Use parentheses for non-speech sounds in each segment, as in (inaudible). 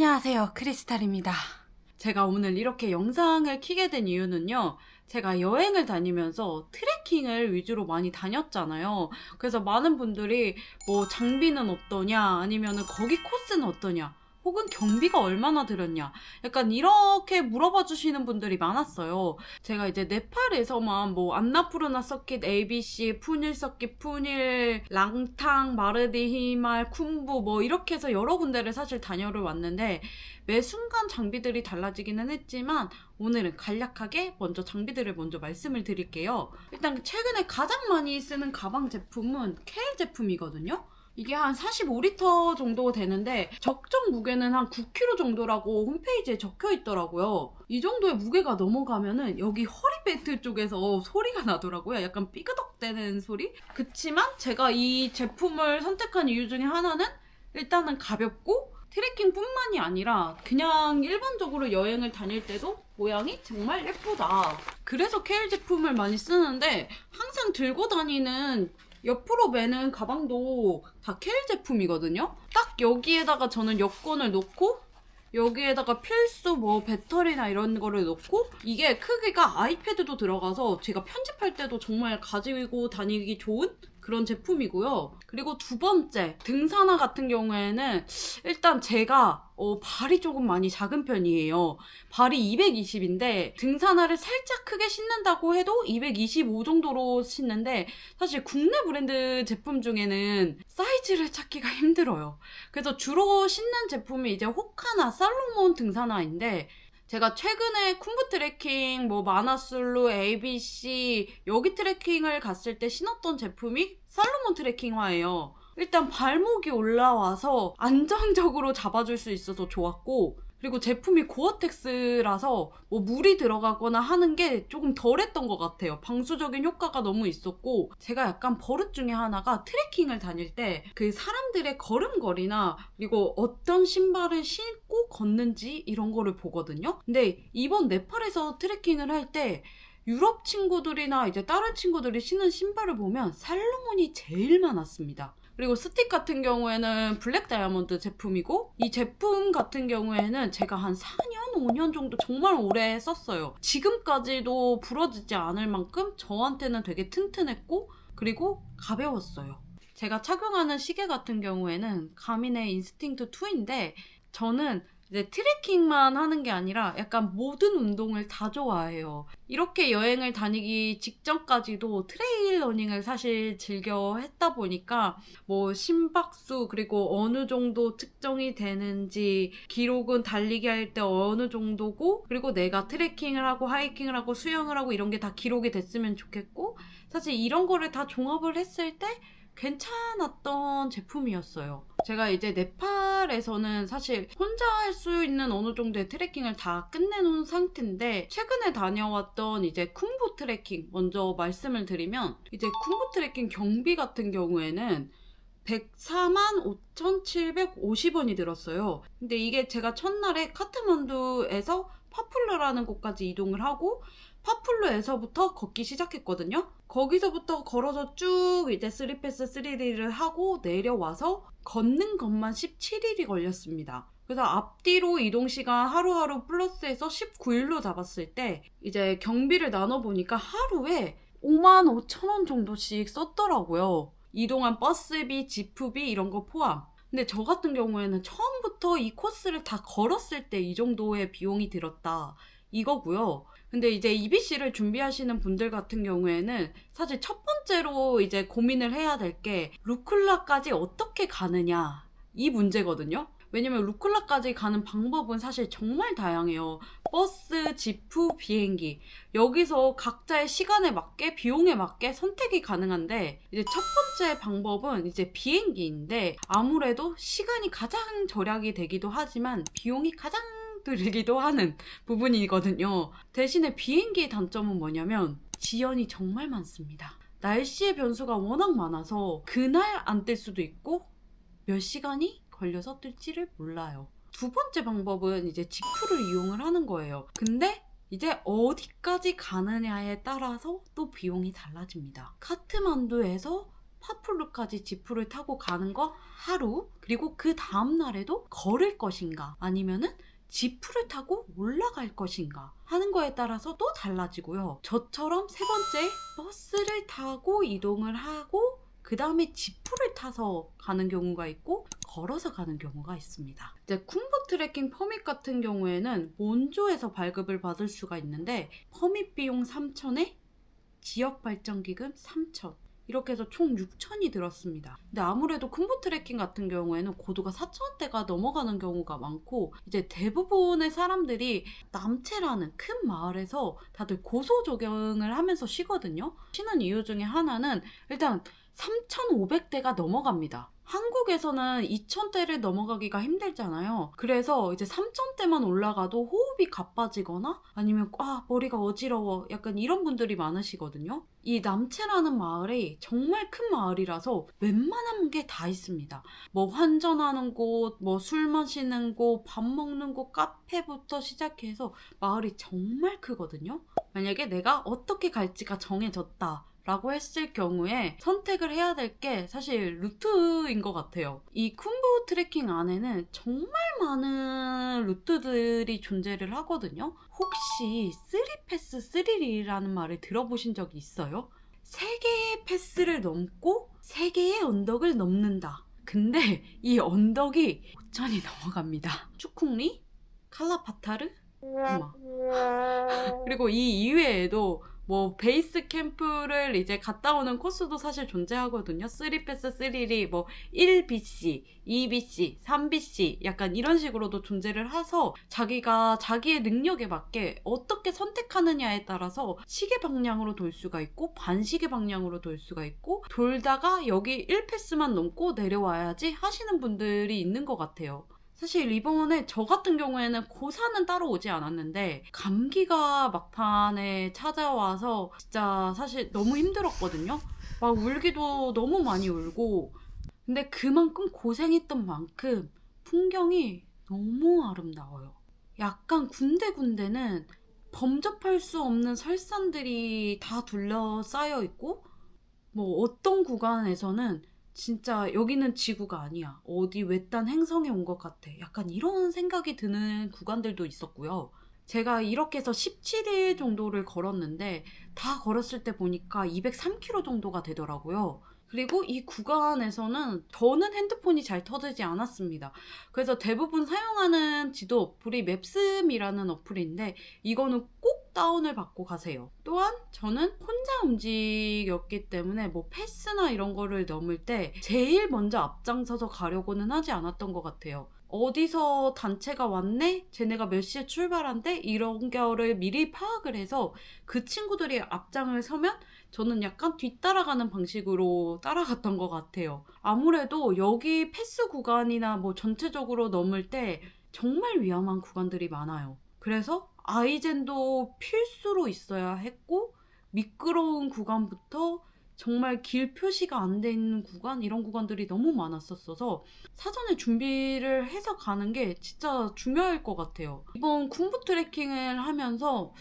안녕하세요. 크리스탈입니다. 제가 오늘 이렇게 영상을 키게 된 이유는요. 제가 여행을 다니면서 트레킹을 위주로 많이 다녔잖아요. 그래서 많은 분들이 뭐 장비는 어떠냐, 아니면은 거기 코스는 어떠냐, 혹은 경비가 얼마나 들었냐. 약간 이렇게 물어봐 주시는 분들이 많았어요. 제가 이제 네팔에서만 뭐 안나푸르나 서킷, ABC, 푸닐 서킷, 푸닐, 랑탕, 마르디 히말, 쿤부 뭐 이렇게 해서 여러 군데를 사실 다녀를 왔는데 매 순간 장비들이 달라지기는 했지만 오늘은 간략하게 먼저 장비들을 먼저 말씀을 드릴게요. 일단 최근에 가장 많이 쓰는 가방 제품은 케일 제품이거든요. 이게 한 45리터 정도 되는데 적정 무게는 한 9kg 정도라고 홈페이지에 적혀 있더라고요. 이 정도의 무게가 넘어가면은 여기 허리벨트 쪽에서 소리가 나더라고요. 약간 삐그덕대는 소리? 그치만 제가 이 제품을 선택한 이유 중에 하나는 일단은 가볍고 트레킹 뿐만이 아니라 그냥 일반적으로 여행을 다닐 때도 모양이 정말 예쁘다. 그래서 케일 제품을 많이 쓰는데 항상 들고 다니는 옆으로 매는 가방도 다 케일 제품이거든요. 딱 여기에다가 저는 여권을 놓고 여기에다가 필수 뭐 배터리나 이런 거를 넣고 이게 크기가 아이패드도 들어가서 제가 편집할 때도 정말 가지고 다니기 좋은 그런 제품이고요. 그리고 두 번째, 등산화 같은 경우에는 일단 제가 어, 발이 조금 많이 작은 편이에요. 발이 220인데 등산화를 살짝 크게 신는다고 해도 225 정도로 신는데 사실 국내 브랜드 제품 중에는 사이즈를 찾기가 힘들어요. 그래서 주로 신는 제품이 이제 호카나 살로몬 등산화인데 제가 최근에 쿵부 트레킹, 뭐 마나술루, ABC 여기 트레킹을 갔을 때 신었던 제품이 살로몬 트레킹화예요. 일단 발목이 올라와서 안정적으로 잡아줄 수 있어서 좋았고 그리고 제품이 고어텍스라서 뭐 물이 들어가거나 하는 게 조금 덜했던 것 같아요. 방수적인 효과가 너무 있었고 제가 약간 버릇 중에 하나가 트레킹을 다닐 때 그 사람들의 걸음걸이나 그리고 어떤 신발을 신고 걷는지 이런 거를 보거든요. 근데 이번 네팔에서 트레킹을 할때 유럽 친구들이나 이제 다른 친구들이 신은 신발을 보면 살로몬이 제일 많았습니다. 그리고 스틱 같은 경우에는 블랙 다이아몬드 제품이고 이 제품 같은 경우에는 제가 한 4년, 5년 정도 정말 오래 썼어요. 지금까지도 부러지지 않을 만큼 저한테는 되게 튼튼했고 그리고 가벼웠어요. 제가 착용하는 시계 같은 경우에는 가민의 인스팅트 2인데 저는 이제 트레킹만 하는 게 아니라 약간 모든 운동을 다 좋아해요. 이렇게 여행을 다니기 직전까지도 트레일 러닝을 사실 즐겨 했다 보니까 뭐 심박수 그리고 어느 정도 측정이 되는지 기록은 달리기 할 때 어느 정도고 그리고 내가 트레킹을 하고 하이킹을 하고 수영을 하고 이런 게 다 기록이 됐으면 좋겠고 사실 이런 거를 다 종합을 했을 때 괜찮았던 제품이었어요. 제가 이제 네팔에서는 사실 혼자 할 수 있는 어느 정도의 트레킹을 다 끝내놓은 상태인데 최근에 다녀왔던 이제 쿵부 트레킹 먼저 말씀을 드리면 이제 쿵부 트레킹 경비 같은 경우에는 104만 5,750원이 들었어요. 근데 이게 제가 첫날에 카트만두에서 파풀러라는 곳까지 이동을 하고 파풀로에서부터 걷기 시작했거든요. 거기서부터 걸어서 쭉 이제 3패스 3리를 하고 내려와서 걷는 것만 17일이 걸렸습니다. 그래서 앞뒤로 이동 시간 하루하루 플러스해서 19일로 잡았을 때 이제 경비를 나눠보니까 하루에 5만 5천 원 정도씩 썼더라고요. 이동한 버스비, 지프비 이런 거 포함. 근데 저 같은 경우에는 처음부터 이 코스를 다 걸었을 때 이 정도의 비용이 들었다. 이거고요. 근데 이제 EBC를 준비하시는 분들 같은 경우에는 사실 첫 번째로 이제 고민을 해야 될 게 루클라까지 어떻게 가느냐 이 문제거든요. 왜냐면 루클라까지 가는 방법은 사실 정말 다양해요. 버스, 지프, 비행기. 여기서 각자의 시간에 맞게, 비용에 맞게 선택이 가능한데, 이제 첫 번째 방법은 이제 비행기인데, 아무래도 시간이 가장 절약이 되기도 하지만, 비용이 가장 들기도 하는 부분이거든요. 대신에 비행기의 단점은 뭐냐면 지연이 정말 많습니다. 날씨의 변수가 워낙 많아서 그날 안 뜰 수도 있고 몇 시간이 걸려서 뜰지를 몰라요. 두 번째 방법은 이제 지프를 이용을 하는 거예요. 근데 이제 어디까지 가느냐에 따라서 또 비용이 달라집니다. 카트만두에서 파풀루까지 지프를 타고 가는 거 하루 그리고 그 다음 날에도 걸을 것인가 아니면은 지프를 타고 올라갈 것인가 하는 거에 따라서 또 달라지고요. 저처럼 세 번째 버스를 타고 이동을 하고 그 다음에 지프를 타서 가는 경우가 있고 걸어서 가는 경우가 있습니다. 이제 쿵보 트레킹 퍼밋 같은 경우에는 몬조에서 발급을 받을 수가 있는데 퍼밋 비용 3,000에 지역 발전 기금 3,000 이렇게 해서 총 6천이 들었습니다. 근데 아무래도 쿵보 트레킹 같은 경우에는 고도가 4천대가 넘어가는 경우가 많고 이제 대부분의 사람들이 남체라는 큰 마을에서 다들 고소 조경을 하면서 쉬거든요. 쉬는 이유 중에 하나는 일단 3,500대가 넘어갑니다. 한국에서는 2,000대를 넘어가기가 힘들잖아요. 그래서 이제 3,000대만 올라가도 호흡이 가빠지거나 아니면 아, 머리가 어지러워. 약간 이런 분들이 많으시거든요. 이 남체라는 마을이 정말 큰 마을이라서 웬만한 게 다 있습니다. 뭐 환전하는 곳, 뭐 술 마시는 곳, 밥 먹는 곳, 카페부터 시작해서 마을이 정말 크거든요. 만약에 내가 어떻게 갈지가 정해졌다. 라고 했을 경우에 선택을 해야 될 게 사실 루트인 것 같아요. 이 쿤부 트레킹 안에는 정말 많은 루트들이 존재를 하거든요. 혹시 3패스 3릴이라는 말을 들어보신 적이 있어요? 3개의 패스를 넘고 3개의 언덕을 넘는다. 근데 이 언덕이 5천이 넘어갑니다. 추쿵리, 칼라파타르, 엄마. (laughs) 그리고 이 이외에도 뭐 베이스 캠프를 이제 갔다 오는 코스도 사실 존재하거든요. 3패스 3리 뭐 1BC, 2BC, 3BC 약간 이런 식으로도 존재를 해서 자기가 자기의 능력에 맞게 어떻게 선택하느냐에 따라서 시계 방향으로 돌 수가 있고 반시계 방향으로 돌 수가 있고 돌다가 여기 1패스만 넘고 내려와야지 하시는 분들이 있는 것 같아요. 사실 이번에 저 같은 경우에는 고사는 따로 오지 않았는데 감기가 막판에 찾아와서 진짜 사실 너무 힘들었거든요. 막 울기도 너무 많이 울고 근데 그만큼 고생했던 만큼 풍경이 너무 아름다워요. 약간 군데군데는 범접할 수 없는 설산들이 다 둘러싸여 있고 뭐 어떤 구간에서는 진짜 여기는 지구가 아니야. 어디 외딴 행성에 온 것 같아. 약간 이런 생각이 드는 구간들도 있었고요. 제가 이렇게 해서 17일 정도를 걸었는데 다 걸었을 때 보니까 203km 정도가 되더라고요. 그리고 이 구간에서는 저는 핸드폰이 잘 터지지 않았습니다. 그래서 대부분 사용하는 지도 어플이 맵스미라는 어플인데 이거는 꼭 다운을 받고 가세요. 또한 저는 혼자 움직였기 때문에 뭐 패스나 이런 거를 넘을 때 제일 먼저 앞장서서 가려고는 하지 않았던 것 같아요. 어디서 단체가 왔네? 쟤네가 몇 시에 출발한대? 이런 거를 미리 파악을 해서 그 친구들이 앞장을 서면 저는 약간 뒤따라가는 방식으로 따라갔던 것 같아요. 아무래도 여기 패스 구간이나 뭐 전체적으로 넘을 때 정말 위험한 구간들이 많아요. 그래서 아이젠도 필수로 있어야 했고 미끄러운 구간부터 정말 길 표시가 안 돼 있는 구간 이런 구간들이 너무 많았었어서 사전에 준비를 해서 가는 게 진짜 중요할 것 같아요. 이번 쿵부 트레킹을 하면서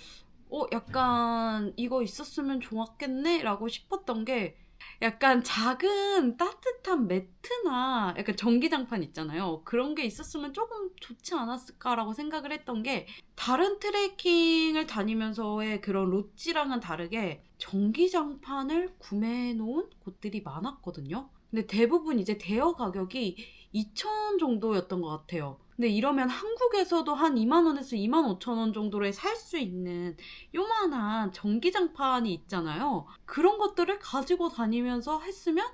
어 약간 이거 있었으면 좋았겠네 라고 싶었던 게 약간 작은 따뜻한 매트나 약간 전기장판 있잖아요. 그런 게 있었으면 조금 좋지 않았을까라고 생각을 했던 게 다른 트레킹을 다니면서의 그런 로지랑은 다르게 전기장판을 구매해 놓은 곳들이 많았거든요. 근데 대부분 이제 대여 가격이 2,000원 정도였던 것 같아요. 근데 이러면 한국에서도 한 2만원에서 2만 5천원 정도에 살수 있는 요만한 전기장판이 있잖아요. 그런 것들을 가지고 다니면서 했으면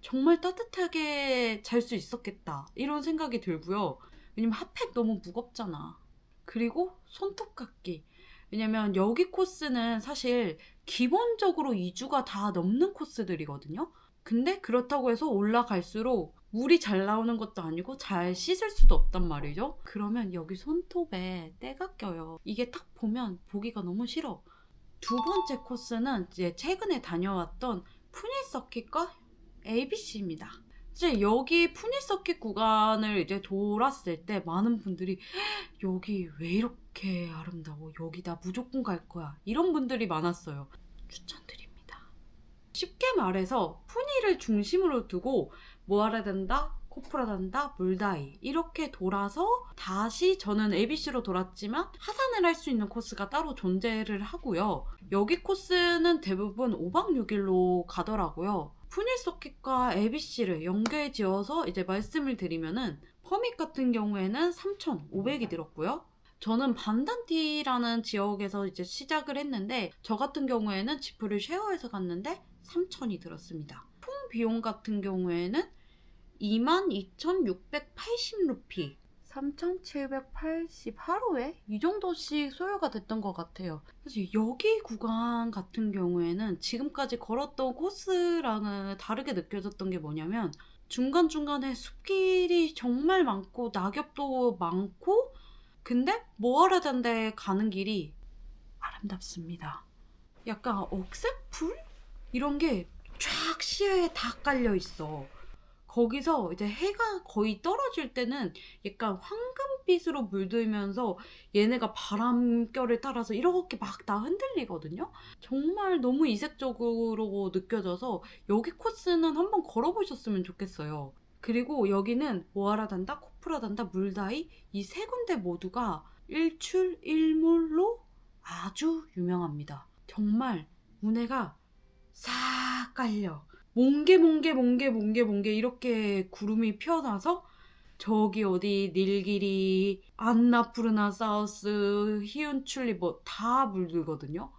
정말 따뜻하게 잘 수 있었겠다. 이런 생각이 들고요. 왜냐면 핫팩 너무 무겁잖아. 그리고 손톱깎이. 왜냐면 여기 코스는 사실 기본적으로 2주가 다 넘는 코스들이거든요. 근데 그렇다고 해서 올라갈수록 물이 잘 나오는 것도 아니고 잘 씻을 수도 없단 말이죠. 그러면 여기 손톱에 때가 껴요. 이게 딱 보면 보기가 너무 싫어. 두 번째 코스는 이제 최근에 다녀왔던 푸니 서킷과 ABC입니다. 이제 여기 푸니 서킷 구간을 이제 돌았을 때 많은 분들이 여기 왜 이렇게 아름다워? 여기 다 무조건 갈 거야. 이런 분들이 많았어요. 추천드립니다. 쉽게 말해서 푸니를 중심으로 두고 모아라단다, 코프라단다, 물다이 이렇게 돌아서 다시 저는 ABC로 돌았지만 하산을 할 수 있는 코스가 따로 존재를 하고요. 여기 코스는 대부분 5박 6일로 가더라고요. 푸니 서킷과 ABC를 연결 지어서 이제 말씀을 드리면은 퍼밋 같은 경우에는 3,500이 들었고요. 저는 반단티라는 지역에서 이제 시작을 했는데 저 같은 경우에는 지프를 쉐어해서 갔는데 3,000이 들었습니다. 총 비용 같은 경우에는 22,680 루피 3,780 하루에 이 정도씩 소요가 됐던 것 같아요. 사실 여기 구간 같은 경우에는 지금까지 걸었던 코스랑은 다르게 느껴졌던 게 뭐냐면 중간중간에 숲길이 정말 많고 낙엽도 많고 근데 모아라단데 가는 길이 아름답습니다. 약간 억새풀? 이런 게 쫙 시야에 다 깔려 있어. 거기서 이제 해가 거의 떨어질 때는 약간 황금빛으로 물들면서 얘네가 바람결을 따라서 이렇게 막 다 흔들리거든요. 정말 너무 이색적으로 느껴져서 여기 코스는 한번 걸어보셨으면 좋겠어요. 그리고 여기는 모아라단다, 코프라단다, 물다이 이 세 군데 모두가 일출 일몰로 아주 유명합니다. 정말 문해가 싹 깔려. 몽게 몽게 몽게 몽게 몽게 이렇게 구름이 피어나서 저기 어디 닐기리, 안나푸르나 사우스, 히운출리 뭐 다 물들거든요.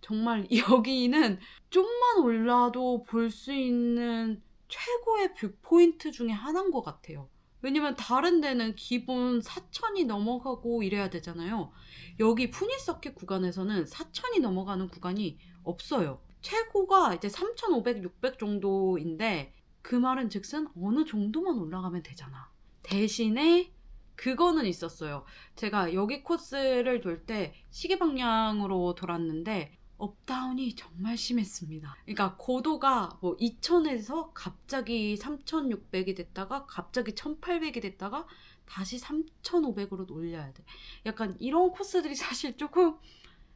정말 (laughs) 여기는 좀만 올라도 볼 수 있는 최고의 뷰 포인트 중에 하나인 것 같아요. 왜냐면 다른 데는 기본 4천이 넘어가고 이래야 되잖아요. 여기 푸니서킷 구간에서는 4천이 넘어가는 구간이 없어요. 최고가 이제 3,500, 600 정도인데 그 말은 즉슨 어느 정도만 올라가면 되잖아. 대신에 그거는 있었어요. 제가 여기 코스를 돌 때 시계 방향으로 돌았는데 업다운이 정말 심했습니다. 그러니까 고도가 뭐 2000에서 갑자기 3600이 됐다가 갑자기 1800이 됐다가 다시 3500으로 올려야 돼. 약간 이런 코스들이 사실 조금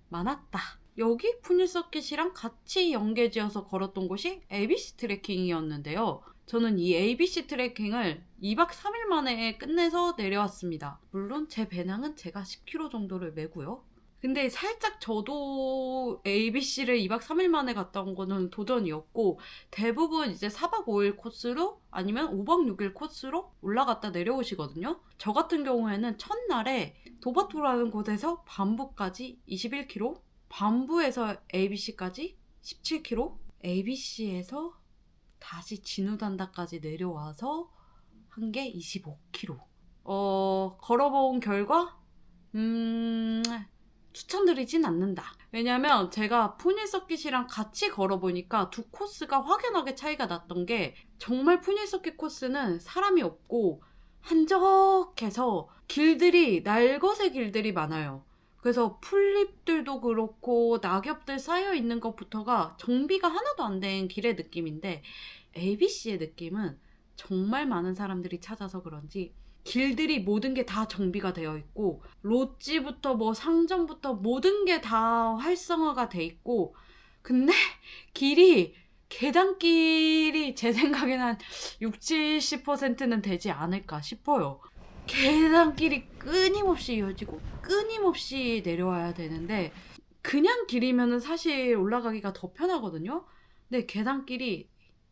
많았다. 여기 푸니서킷이랑 같이 연계지어서 걸었던 곳이 ABC 트레킹이었는데요. 저는 이 ABC 트레킹을 2박 3일 만에 끝내서 내려왔습니다. 물론 제 배낭은 제가 10kg 정도를 메고요. 근데 살짝 저도 ABC를 2박 3일 만에 갔다 온 거는 도전이었고 대부분 이제 4박 5일 코스로 아니면 5박 6일 코스로 올라갔다 내려오시거든요. 저 같은 경우에는 첫날에 도바토라는 곳에서 반부까지 21km, 반부에서 ABC까지 17km, ABC에서 다시 진우단다까지 내려와서 한 게 25km. 어, 걸어본 결과, 음, 추천드리진 않는다. 왜냐면 제가 푸니서킷이랑 같이 걸어보니까 두 코스가 확연하게 차이가 났던 게 정말 푸니서킷 코스는 사람이 없고 한적해서 길들이 날것의 길들이 많아요. 그래서 풀잎들도 그렇고 낙엽들 쌓여 있는 것부터가 정비가 하나도 안 된 길의 느낌인데 ABC의 느낌은 정말 많은 사람들이 찾아서 그런지 길들이 모든 게 다 정비가 되어 있고 롯지부터 뭐 상점부터 모든 게 다 활성화가 돼 있고 근데 길이 계단길이 제 생각에는 한 6, 70%는 되지 않을까 싶어요. 계단길이 끊임없이 이어지고 끊임없이 내려와야 되는데 그냥 길이면은 사실 올라가기가 더 편하거든요. 근데 계단길이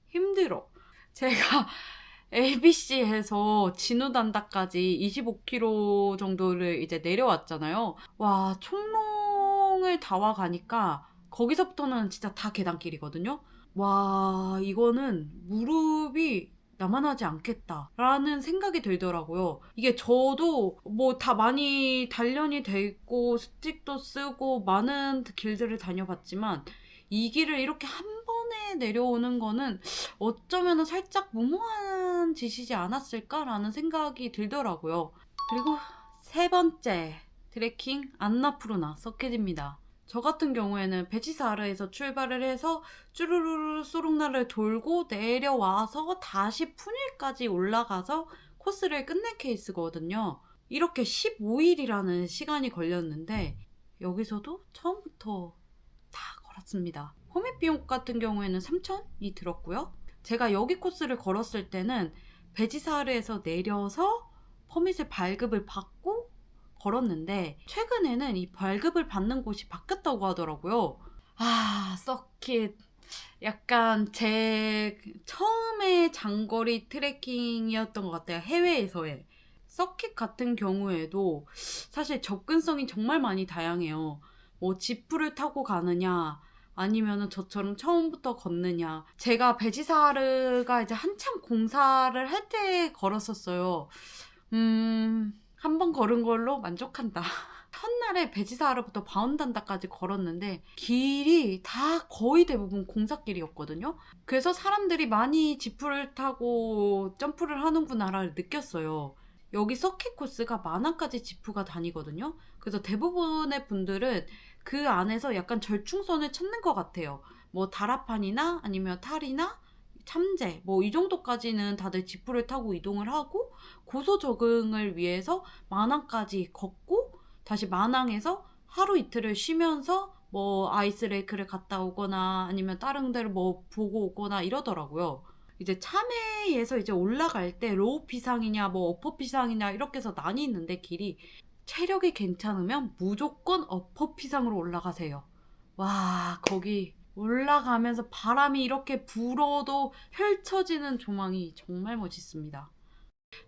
힘들어. 제가 (laughs) ABC에서 진우단다까지 25km 정도를 이제 내려왔잖아요. 와, 총롱을 다 와가니까 거기서부터는 진짜 다 계단길이거든요. 와, 이거는 무릎이 나만 하지 않겠다라는 생각이 들더라고요. 이게 저도 뭐 다 많이 단련이 돼 있고 스틱도 쓰고 많은 길들을 다녀봤지만 이 길을 이렇게 한 번에 내려오는 거는 어쩌면 살짝 무모한 짓이지 않았을까라는 생각이 들더라고요. 그리고 세 번째 트레킹 안나푸르나 서킷입니다. 저 같은 경우에는 베치사르에서 출발을 해서 쭈루루루 수룩나를 돌고 내려와서 다시 푸닐까지 올라가서 코스를 끝낸 케이스거든요. 이렇게 15일이라는 시간이 걸렸는데 여기서도 처음부터 다 걸었습니다. 호밋 비용 같은 경우에는 3,000이 들었고요. 제가 여기 코스를 걸었을 때는 베지사르에서 내려서 퍼밋을 발급을 받고 걸었는데 최근에는 이 발급을 받는 곳이 바뀌었다고 하더라고요. 아, 서킷. 약간 제 처음에 장거리 트레킹이었던 것 같아요. 해외에서의. 서킷 같은 경우에도 사실 접근성이 정말 많이 다양해요. 뭐 지프를 타고 가느냐, 아니면은 저처럼 처음부터 걷느냐. 제가 베지사르가 이제 한참 공사를 할 때 걸었었어요. 음, 한 번 걸은 걸로 만족한다. (laughs) 첫날에 베지사르부터 바운단다까지 걸었는데 길이 다 거의 대부분 공사길이었거든요. 그래서 사람들이 많이 지프를 타고 점프를 하는구나를 느꼈어요. 여기 서킷 코스가 만화까지 지프가 다니거든요. 그래서 대부분의 분들은 그 안에서 약간 절충선을 찾는 것 같아요. 뭐 다라판이나 아니면 탈이나 참제 뭐 이 정도까지는 다들 지프를 타고 이동을 하고 고소 적응을 위해서 만항까지 걷고 다시 만항에서 하루 이틀을 쉬면서 뭐 아이스레이크를 갔다 오거나 아니면 다른 데를 뭐 보고 오거나 이러더라고요. 이제 참외에서 이제 올라갈 때 로우 피상이냐 뭐 어퍼 피상이냐 이렇게 해서 나뉘는데 길이 체력이 괜찮으면 무조건 어퍼 피상으로 올라가세요. 와 거기 올라가면서 바람이 이렇게 불어도 펼쳐지는 조망이 정말 멋있습니다.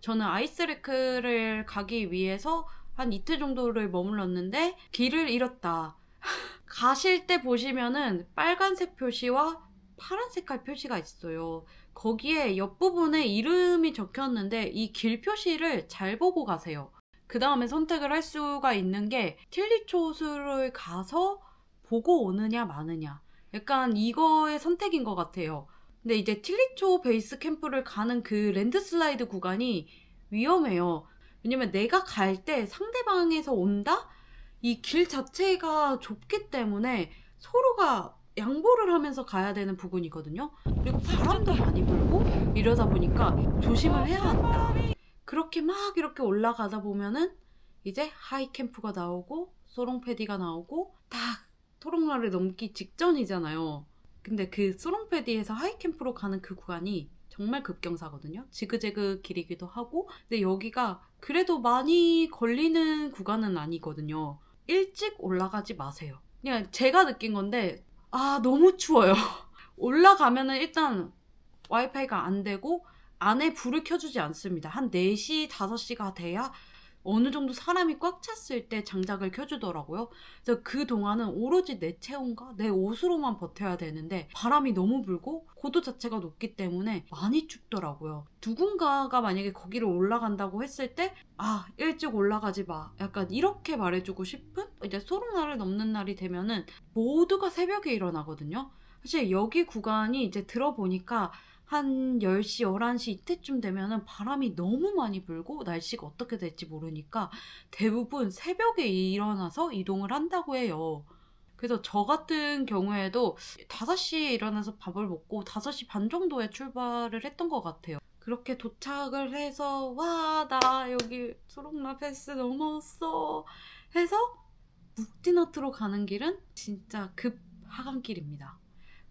저는 아이스레크를 가기 위해서 한 이틀 정도를 머물렀는데 길을 잃었다. (laughs) 가실 때 보시면은 빨간색 표시와 파란 색깔 표시가 있어요. 거기에 옆부분에 이름이 적혔는데 이 길 표시를 잘 보고 가세요. 그 다음에 선택을 할 수가 있는 게 틸리초스를 가서 보고 오느냐 마느냐. 약간 이거의 선택인 것 같아요. 근데 이제 틸리초 베이스 캠프를 가는 그 랜드슬라이드 구간이 위험해요. 왜냐면 내가 갈 때 상대방에서 온다? 이 길 자체가 좁기 때문에 서로가 양보를 하면서 가야 되는 부분이거든요. 그리고 바람도 많이 불고 이러다 보니까 조심을 해야 한다. 그렇게 막 이렇게 올라가다 보면은 이제 하이 캠프가 나오고 소롱 패디가 나오고 딱 토롱라를 넘기 직전이잖아요. 근데 그 소롱 패디에서 하이 캠프로 가는 그 구간이 정말 급경사거든요. 지그재그 길이기도 하고 근데 여기가 그래도 많이 걸리는 구간은 아니거든요. 일찍 올라가지 마세요. 그냥 제가 느낀 건데 아 너무 추워요. (laughs) 올라가면은 일단 와이파이가 안 되고 안에 불을 켜주지 않습니다. 한 4시, 5시가 돼야 어느 정도 사람이 꽉 찼을 때 장작을 켜주더라고요. 그래서 그 동안은 오로지 내 체온과 내 옷으로만 버텨야 되는데 바람이 너무 불고 고도 자체가 높기 때문에 많이 춥더라고요. 누군가가 만약에 거기를 올라간다고 했을 때 아, 일찍 올라가지 마. 약간 이렇게 말해주고 싶은? 이제 소롱날을 넘는 날이 되면은 모두가 새벽에 일어나거든요. 사실 여기 구간이 이제 들어보니까 한 10시, 11시 이때쯤 되면은 바람이 너무 많이 불고 날씨가 어떻게 될지 모르니까 대부분 새벽에 일어나서 이동을 한다고 해요. 그래서 저 같은 경우에도 5시에 일어나서 밥을 먹고 5시 반 정도에 출발을 했던 것 같아요. 그렇게 도착을 해서 와, 나 여기 초록나 패스 넘었어. 해서 묵디너트로 가는 길은 진짜 급 하강길입니다.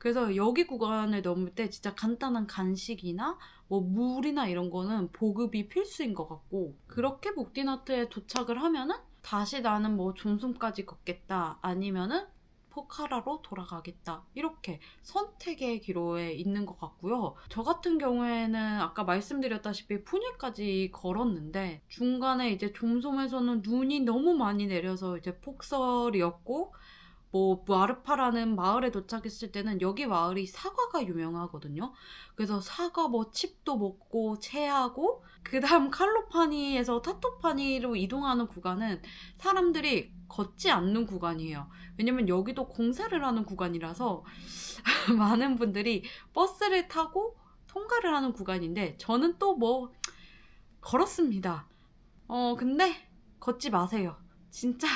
그래서 여기 구간을 넘을 때 진짜 간단한 간식이나 뭐 물이나 이런 거는 보급이 필수인 것 같고 그렇게 목디너트에 도착을 하면은 다시 나는 뭐 존숨까지 걷겠다 아니면은 포카라로 돌아가겠다 이렇게 선택의 기로에 있는 것 같고요. 저 같은 경우에는 아까 말씀드렸다시피 푸니까지 걸었는데 중간에 이제 좀솜에서는 눈이 너무 많이 내려서 이제 폭설이었고 뭐 마르파라는 마을에 도착했을 때는 여기 마을이 사과가 유명하거든요. 그래서 사과 뭐 칩도 먹고 체하고 그다음 칼로파니에서 타토파니로 이동하는 구간은 사람들이 걷지 않는 구간이에요. 왜냐면 여기도 공사를 하는 구간이라서 (laughs) 많은 분들이 버스를 타고 통과를 하는 구간인데 저는 또 뭐 걸었습니다. 어 근데 걷지 마세요. 진짜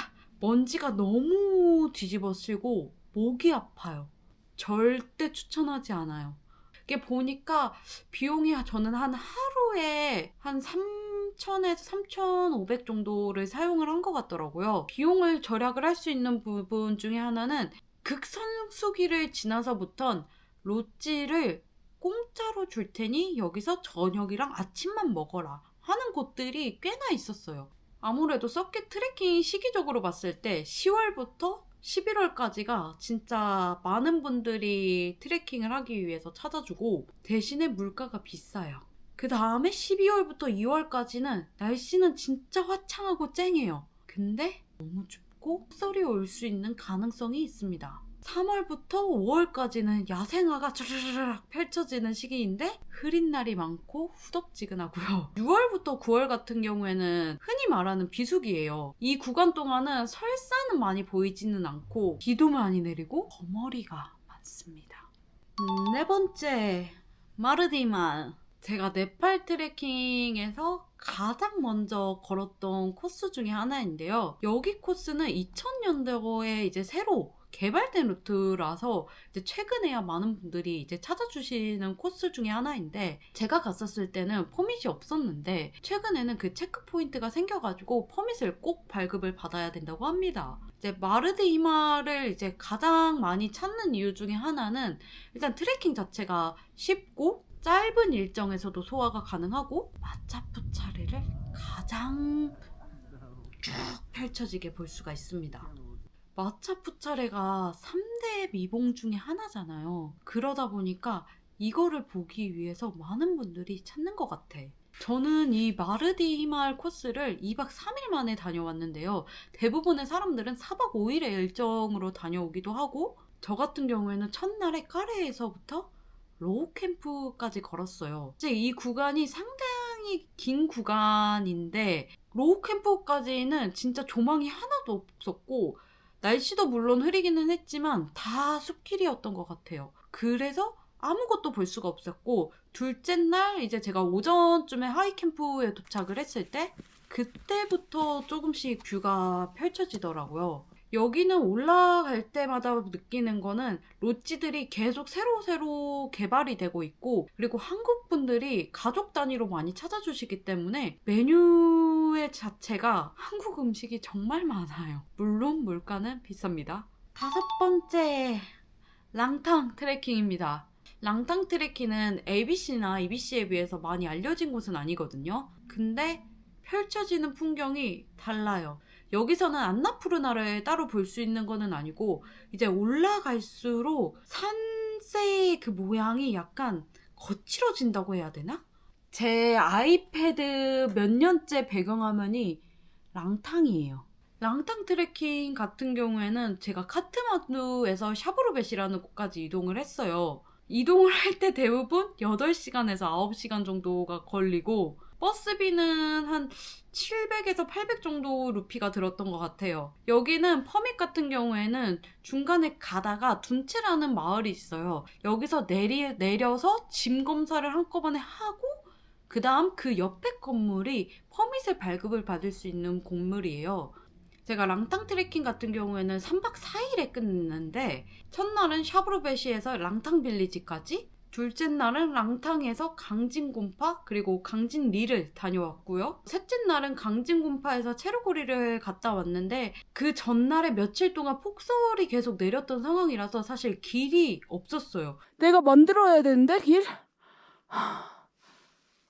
먼지가 너무 뒤집어쓰고 목이 아파요. 절대 추천하지 않아요. 이게 보니까 비용이 저는 한 하루에 한 3,000에서 3,500 정도를 사용을 한 것 같더라고요. 비용을 절약을 할 수 있는 부분 중에 하나는 극선수기를 지나서부턴 로찌를 공짜로 줄 테니 여기서 저녁이랑 아침만 먹어라 하는 곳들이 꽤나 있었어요. 아무래도 서킷 트레킹 시기적으로 봤을 때 10월부터 11월까지가 진짜 많은 분들이 트레킹을 하기 위해서 찾아주고 대신에 물가가 비싸요. 그 다음에 12월부터 2월까지는 날씨는 진짜 화창하고 쨍해요. 근데 너무 춥고 썰이 올 수 있는 가능성이 있습니다. 3월부터 5월까지는 야생화가 쭈르르륵 펼쳐지는 시기인데 흐린 날이 많고 후덥지근하고요. (laughs) 6월부터 9월 같은 경우에는 흔히 말하는 비수기예요. 이 구간 동안은 설사는 많이 보이지는 않고 비도 많이 내리고 거머리가 많습니다. 음, 네 번째 마르디만 제가 네팔 트레킹에서 가장 먼저 걸었던 코스 중에 하나인데요. 여기 코스는 2000년도에 이제 새로 개발된 루트라서 이제 최근에야 많은 분들이 이제 찾아주시는 코스 중에 하나인데 제가 갔었을 때는 퍼밋이 없었는데 최근에는 그 체크 포인트가 생겨가지고 퍼밋을 꼭 발급을 받아야 된다고 합니다. 이제 마르드 이마를 이제 가장 많이 찾는 이유 중에 하나는 일단 트레킹 자체가 쉽고 짧은 일정에서도 소화가 가능하고 마차푸차리를 가장 쭉 펼쳐지게 볼 수가 있습니다. 마차 푸차레가 3대 미봉 중에 하나잖아요. 그러다 보니까 이거를 보기 위해서 많은 분들이 찾는 것 같아. 저는 이 마르디 히말 코스를 2박 3일 만에 다녀왔는데요. 대부분의 사람들은 4박 5일의 일정으로 다녀오기도 하고, 저 같은 경우에는 첫날에 까레에서부터 로우 캠프까지 걸었어요. 이제 이 구간이 상당히 긴 구간인데, 로우 캠프까지는 진짜 조망이 하나도 없었고, 날씨도 물론 흐리기는 했지만 다 숲길이었던 것 같아요. 그래서 아무것도 볼 수가 없었고 둘째 날 이제 제가 오전쯤에 하이캠프에 도착을 했을 때 그때부터 조금씩 뷰가 펼쳐지더라고요. 여기는 올라갈 때마다 느끼는 거는 로찌들이 계속 새로 새로 개발이 되고 있고 그리고 한국 분들이 가족 단위로 많이 찾아주시기 때문에 메뉴의 자체가 한국 음식이 정말 많아요. 물론 물가는 비쌉니다. 다섯 번째 랑탕 트레킹입니다. 랑탕 트레킹은 ABC나 EBC에 비해서 많이 알려진 곳은 아니거든요. 근데 펼쳐지는 풍경이 달라요. 여기서는 안나푸르나를 따로 볼 수 있는 거는 아니고 이제 올라갈수록 산세의 그 모양이 약간 거칠어진다고 해야 되나? 제 아이패드 몇 년째 배경화면이 랑탕이에요. 랑탕 트레킹 같은 경우에는 제가 카트만두에서 샤브르벳이라는 곳까지 이동을 했어요. 이동을 할 때 대부분 8시간에서 9시간 정도가 걸리고 버스비는 한 700에서 800 정도 루피가 들었던 것 같아요. 여기는 퍼밋 같은 경우에는 중간에 가다가 둔체라는 마을이 있어요. 여기서 내리, 내려서 짐 검사를 한꺼번에 하고 그 다음 그 옆에 건물이 퍼밋을 발급을 받을 수 있는 건물이에요. 제가 랑탕 트레킹 같은 경우에는 3박 4일에 끝냈는데 첫날은 샤브르베시에서 랑탕 빌리지까지 둘째 날은 랑탕에서 강진곰파 그리고 강진리를 다녀왔고요. 셋째 날은 강진곰파에서 체르고리를 갔다 왔는데 그 전날에 며칠 동안 폭설이 계속 내렸던 상황이라서 사실 길이 없었어요. 내가 만들어야 되는데 길? 하...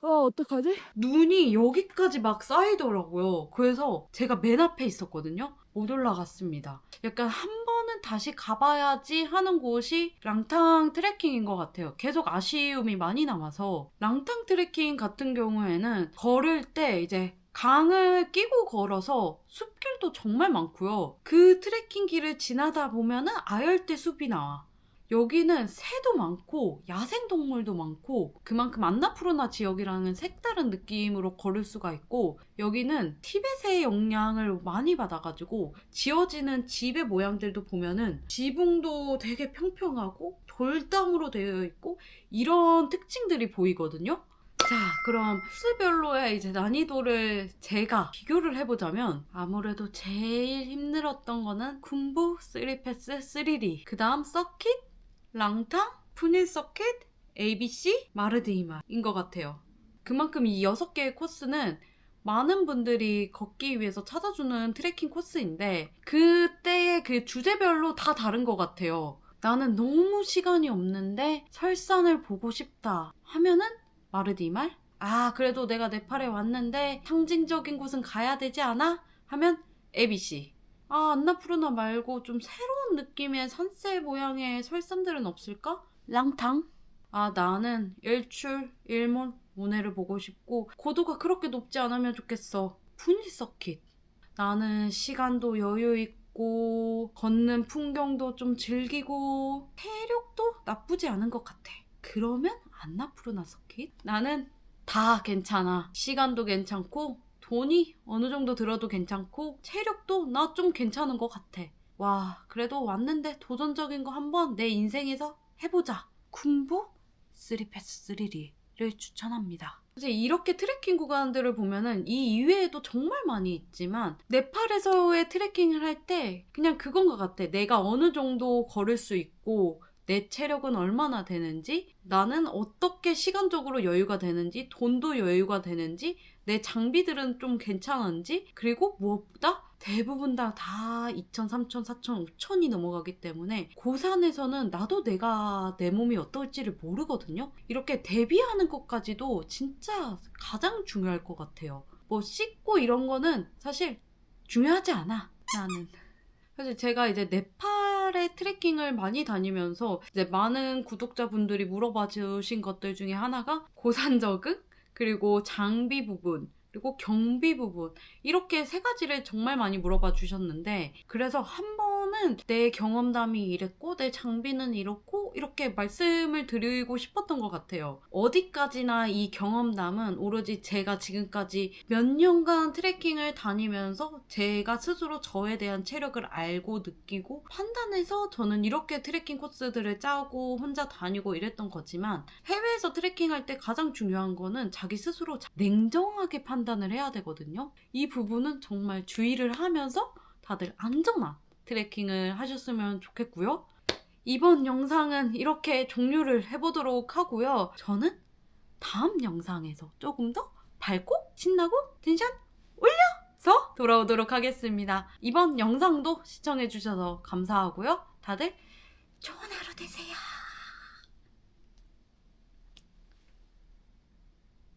아 어떡하지? 눈이 여기까지 막 쌓이더라고요. 그래서 제가 맨 앞에 있었거든요. 못 올라갔습니다. 약간 한 번은 다시 가봐야지 하는 곳이 랑탕 트레킹인 것 같아요. 계속 아쉬움이 많이 남아서 랑탕 트레킹 같은 경우에는 걸을 때 이제 강을 끼고 걸어서 숲길도 정말 많고요. 그 트레킹 길을 지나다 보면은 아열대 숲이 나와. 여기는 새도 많고 야생동물도 많고 그만큼 안나푸르나 지역이랑은 색다른 느낌으로 걸을 수가 있고 여기는 티벳의 영향을 많이 받아가지고 지어지는 집의 모양들도 보면은 지붕도 되게 평평하고 돌담으로 되어 있고 이런 특징들이 보이거든요. 자, 그럼 코스별로의 이제 난이도를 제가 비교를 해보자면 아무래도 제일 힘들었던 거는 쿵부 3패스 3리 그 다음 서킷 랑탕, 푸닐 서킷, ABC, 마르드이마인 것 같아요. 그만큼 이 6개의 코스는 많은 분들이 걷기 위해서 찾아주는 트레킹 코스인데 그때의 그 주제별로 다 다른 것 같아요. 나는 너무 시간이 없는데 설산을 보고 싶다 하면은 마르디말? 아 그래도 내가 네팔에 왔는데 상징적인 곳은 가야 되지 않아? 하면 ABC. 아 안나푸르나 말고 좀 새로운 느낌의 산세 모양의 설산들은 없을까? 랑탕? 아 나는 일출, 일몰, 모네를 보고 싶고 고도가 그렇게 높지 않으면 좋겠어. 푸니 서킷. 나는 시간도 여유 있고 걷는 풍경도 좀 즐기고 체력도 나쁘지 않은 것 같아. 그러면 안나푸르나 서킷? 나는 다 괜찮아. 시간도 괜찮고 돈이 어느 정도 들어도 괜찮고 체력도 나 좀 괜찮은 것 같아. 와 그래도 왔는데 도전적인 거 한번 내 인생에서 해보자. 쿤부 쓰리패스 쓰리리를 추천합니다. 사실 이렇게 트레킹 구간들을 보면은 이 이외에도 정말 많이 있지만 네팔에서의 트레킹을 할 때 그냥 그건 것 같아. 내가 어느 정도 걸을 수 있고 내 체력은 얼마나 되는지 나는 어떻게 시간적으로 여유가 되는지 돈도 여유가 되는지 내 장비들은 좀 괜찮은지 그리고 무엇보다 대부분 다, 다 2천, 3천, 4천, 5천이 넘어가기 때문에 고산에서는 나도 내가 내 몸이 어떨지를 모르거든요. 이렇게 대비하는 것까지도 진짜 가장 중요할 것 같아요. 뭐 씻고 이런 거는 사실 중요하지 않아. 나는. 사실 제가 이제 네팔에 트레킹을 많이 다니면서 이제 많은 구독자분들이 물어봐 주신 것들 중에 하나가 고산 적응 그리고 장비 부분 그리고 경비 부분 이렇게 세 가지를 정말 많이 물어봐 주셨는데 그래서 한 번은 내 경험담이 이랬고 내 장비는 이렇고 이렇게 말씀을 드리고 싶었던 것 같아요. 어디까지나 이 경험담은 오로지 제가 지금까지 몇 년간 트레킹을 다니면서 제가 스스로 저에 대한 체력을 알고 느끼고 판단해서 저는 이렇게 트레킹 코스들을 짜고 혼자 다니고 이랬던 거지만 해외에서 트레킹할 때 가장 중요한 거는 자기 스스로 냉정하게 판단을 해야 되거든요. 이 부분은 정말 주의를 하면서 다들 안전한 트레킹을 하셨으면 좋겠고요. 이번 영상은 이렇게 종료를 해보도록 하고요. 저는 다음 영상에서 조금 더 밝고 신나고 텐션 올려서 돌아오도록 하겠습니다. 이번 영상도 시청해주셔서 감사하고요. 다들 좋은 하루 되세요.